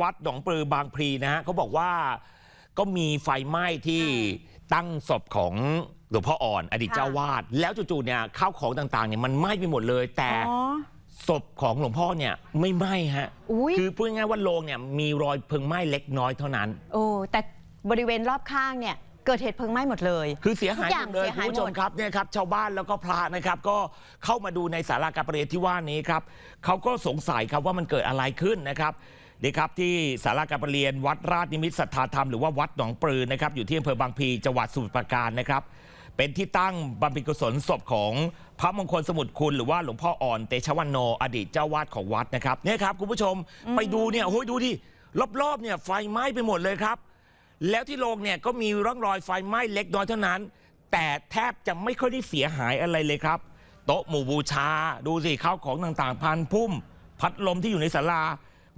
วัดหนองปลือบางพลีนะฮะเขาบอกว่าก็มีไฟไหม้ที่ตั้งศพของหลวงพ่ออ่อนอดีตค่ะ เจ้าวาด แล้วจู่ๆเนี่ยข้าวของต่างๆเนี่ยมันไหม้ไปหมดเลย แต่อ๋อ ศพของหลวงพ่อเนี่ยไม่ไหม้ฮะอุ้ยคือพูดง่ายๆว่าโรงเนี่ยมีรอยเพลิงไหม้เล็กน้อยเท่านั้น โอ้แต่บริเวณรอบข้างเนี่ย เกิดเหตุเพลิงไหม้หมดเลย คือเสียหายทุกอหย่ามงดเลยเสียคุหายณผู้ชมหมด ครับเนี่ยครับชาวบ้านแล้วก็พระนะครับ ก็เข้ามาดูในศาลาการประเรียนที่ว่านี้ครับเขาก็สงสัยครับว่ามันเกิดอะไรขึ้นนะครับ นี่ครับที่ศาลาการประเรียนวัดราชนิมิตรสัทธาธรรมหรือว่าวัดหนองปลือนะครับอยู่ที่อำเภอบางพลีจังหวัดสมุทรปราการนะครับเป็นที่ตั้งบำเพ็ญกุศลศพของพระมงคลสมุทรคุณหรือว่าหลวงพ่ออ่อนเตชะวันโน อดีตเจ้าวาดของวัดนะครับเนี่ยครับคุณผู้ชมไปดูเนี่ยโอ้โหดูดิรอบๆเนี่ยไฟไหม้ไปหมดเลยครับ แล้วที่โรงเนี่ยก็มีร่องรอยไฟไหม้เล็กน้อยเท่านั้น แต่แทบจะไม่ค่อยได้เสียหายอะไรเลยครับ โต๊ะหมู่บูชา ดูสิข้าวของต่างๆพันพุ่ม พัดลมที่อยู่ในศาลา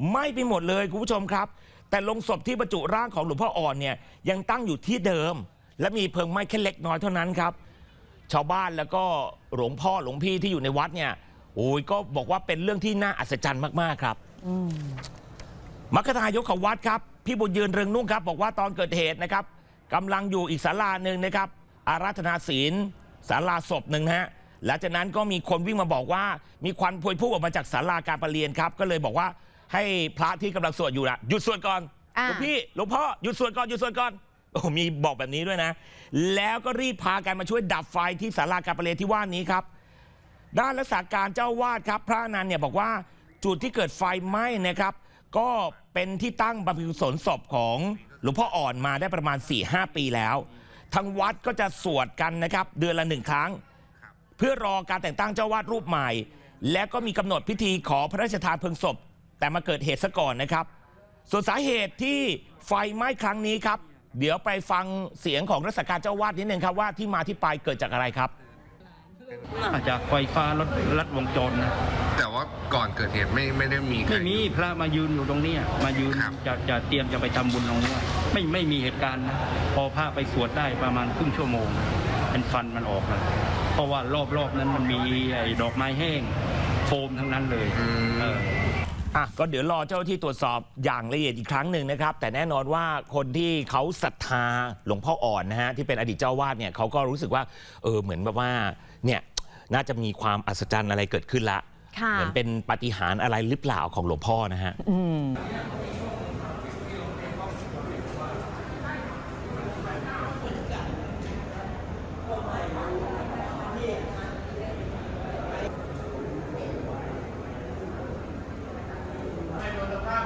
ไหม้ไปหมดเลยคุณผู้ชมครับ แต่ลงศพที่บรรจุร่างของหลวงพ่ออ่อนเนี่ยยังตั้งอยู่ที่เดิม และมีเพลิงไหม้แค่เล็กน้อยเท่านั้นครับ ชาวบ้านแล้วก็หลวงพ่อหลวงพี่ที่อยู่ในวัดเนี่ยโอ้ยก็บอกว่าเป็นเรื่องที่น่าอัศจรรย์มากๆครับมัคคทายกของวัดครับ พี่บุญยืนเรืองนุ่งครับ บอกว่าตอนเกิดเหตุนะครับกำลังอยู่อีกศาลาหนึ่งนะครับ อาราธนาศีลศาลาศพหนึ่งฮะหลังจากนั้นก็มีคนวิ่งมาบอกว่า มีควันพวยพุ่งออกมาจากศาลาการประเรียนครับ ก็เลยบอกว่า ให้พระที่กำลังสวดอยู่นะหยุดสวดก่อนหอ่าลวงพี่หลวงพ่อหยุดสวดก่อนหยุดสวดก่อนโอ้โหมีบอกแบบนี้ด้วยนะ แล้วก็รีบพากันมาช่วยดับไฟที่ศาลาการประเรียนที่ว่านี้ครับ ด้านรักษาการเจ้าวาดครับ พระอนันต์เนี่ยบอกว่าจุดที่เกิดไฟไหม้นะครับ ก็เป็นที่ตั้งบำเพ็ญกุศลศพของหลวงพ่ออ่อนมาได้ประมาณ 4-5 ปีแล้ว ทางวัดก็จะสวดกันนะครับ เดือนละหนึ่งครั้ง เพื่อรอการแต่งตั้งเจ้าวาดรูปใหม่ และก็มีกำหนดพิธีขอพระราชทานเพลิงศพ แต่มาเกิดเหตุซะก่อนนะครับ ส่วนสาเหตุที่ไฟไหม้ครั้งนี้ครับ เดี๋ยวไปฟังเสียงของรักษาการเจ้าวาดนิดนึงครับว่าที่มาที่ไปเกิดจากอะไรครับ น่าจะไฟฟ้าลัดลัดวงจรนะแต่ว่าก่อนเกิดเหตุไม่ไม่ได้มีใคร ไม่มีพระมายืนอยู่ตรงเนี้ยมายืนครับ จะจะเตรียมจะไปทำบุญตรงเนี้ยไม่ไม่มีเหตุการณ์นะพอพระไปสวดได้ประมาณครึ่งชั่วโมงเป็นฟันมันออกนะเพราะว่ารอบๆนั้นมันมีไอ้ดอกไม้แห้ง โฟมทั้งนั้นเลยอืม เออ อะก็เดี๋ยวรอเจ้าหน้าที่ตรวจสอบอย่างละเอียดอีกครั้งหนึ่งนะครับ แต่แน่นอนว่าคนที่เขาศรัทธาหลวงพ่ออ่อนนะฮะที่เป็นอดีตเจ้าวาดเนี่ยเขาก็รู้สึกว่าเออเหมือนแบบว่าเนี่ยน่าจะมีความอัศจรรย์อะไรเกิดขึ้นละค่ะ เหมือนเป็นปาฏิหาริย์อะไรหรือเปล่าของหลวงพ่อนะฮะ อืม